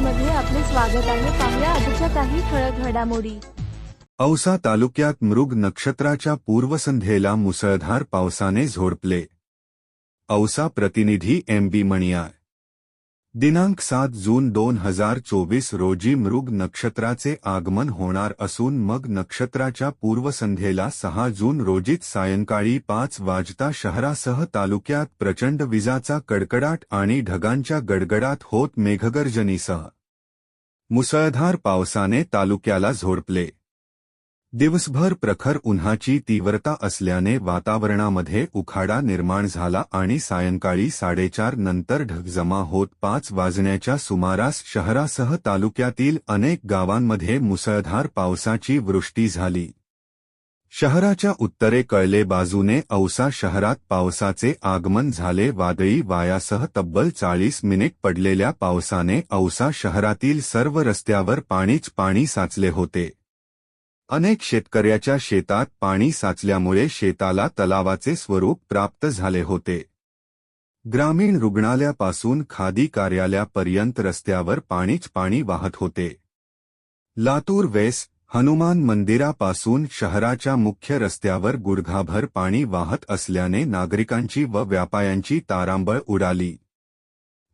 मध्ये आपले स्वागत आहे. पाहुया आजच्या काही ठळक घडामोडी. औसा तालुक्यात मृग नक्षत्राच्या पूर्वसंध्येला मुसळधार पावसाने झोडपले. औसा प्रतिनिधी एम बी मणियार. दिनांक सात जून दोन हजार चोवीस रोजी मृग नक्षत्राचे आगमन होणार असून मग नक्षत्राच्या पूर्वसंध्येला सहा जून रोजीत सायंकाळी पाच वाजता शहरासह तालुक्यात प्रचंड विजाचा कडकडाट आणि ढगांच्या गडगडात होत मेघगर्जनीसह. मुसळधार पावसाने तालुक्याला झोडपले. दिवसभर प्रखर उन्हाची तीव्रता असल्याने वातावरणामध्ये उखाडा निर्माण झाला आणि सायंकाळी साडेचार नंतर ढग जमा होत पाच वाजण्याच्या सुमारास शहरासह तालुक्यातील अनेक गावांमध्ये मुसळधार पावसाची वृष्टी झाली. शहराच्या उत्तरे कळले बाजूने औसा शहरात पावसाचे आगमन झाले. वादळी वायासह तब्बल चाळीस मिनिट पडलेल्या पावसाने औसा शहरातील सर्व रस्त्यावर पाणीच पाणी साचले होते. अनेक शेतकऱ्याच्या शेतात पाणी साचल्यामुळे शेताला तलावाचे स्वरूप प्राप्त झाले होते. ग्रामीण रुग्णालयापासून खादी कार्यालयापर्यंत रस्त्यावर पाणीच पाणी वाहत होते. लातूर वेस हनुमान मंदिरापासून शहराच्या मुख्य रस्त्यावर गुडघाभर पाणी वाहत असल्याने नागरिकांची व व्यापायांची तारांबळ उडाली.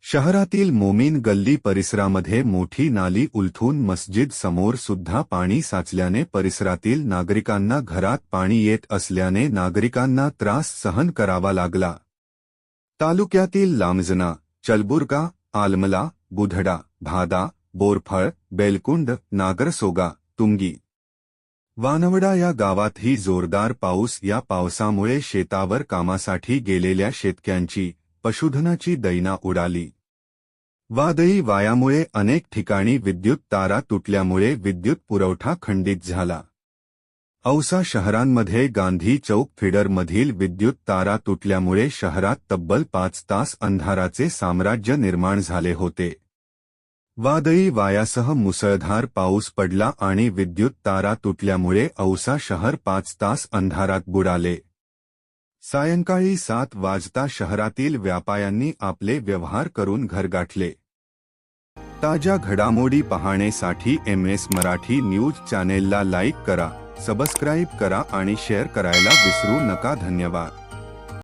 शहरातील मोमीन गल्ली परिसरामध्ये मोठी नाली उलथून मस्जिद समोर सुद्धा पाणी साचल्याने परिसरातील नागरिकांना घरात पाणी येत असल्याने नागरिकांना त्रास सहन करावा लागला. तालुक्यातील लांबजना चलबुर्गा आलमला बुधडा भादा बोरफळ बेलकुंड नागरसोगा तुंगी. वानवडा या गावातही जोरदार पाऊस या पावसामुळे शेतावर कामासाठी गेलेल्या शेतक्यांची पशुधनाची दैना उडाली. वादळी वायामुळे अनेक ठिकाणी विद्युत तारा तुटल्यामुळे विद्युत पुरवठा खंडित झाला. औसा शहरांमध्ये गांधी चौक फिडरमधील विद्युत तारा तुटल्यामुळे शहरात तब्बल पाच तास अंधाराचे साम्राज्य निर्माण झाले होते. वादळी वायासह मुसळधार पाऊस पडला आणि विद्युत तारा तुटल्यामुळे औसा शहर पाच तास अंधारात बुडाले. सायंकाळी सात वाजता शहरातील व्यापाऱ्यांनी आपले व्यवहार करून घर गाठले. ताज्या घडामोडी पाहण्यासाठी एम एस मराठी न्यूज चॅनेलला लाईक करा सबस्क्राईब करा आणि शेअर करायला विसरू नका. धन्यवाद.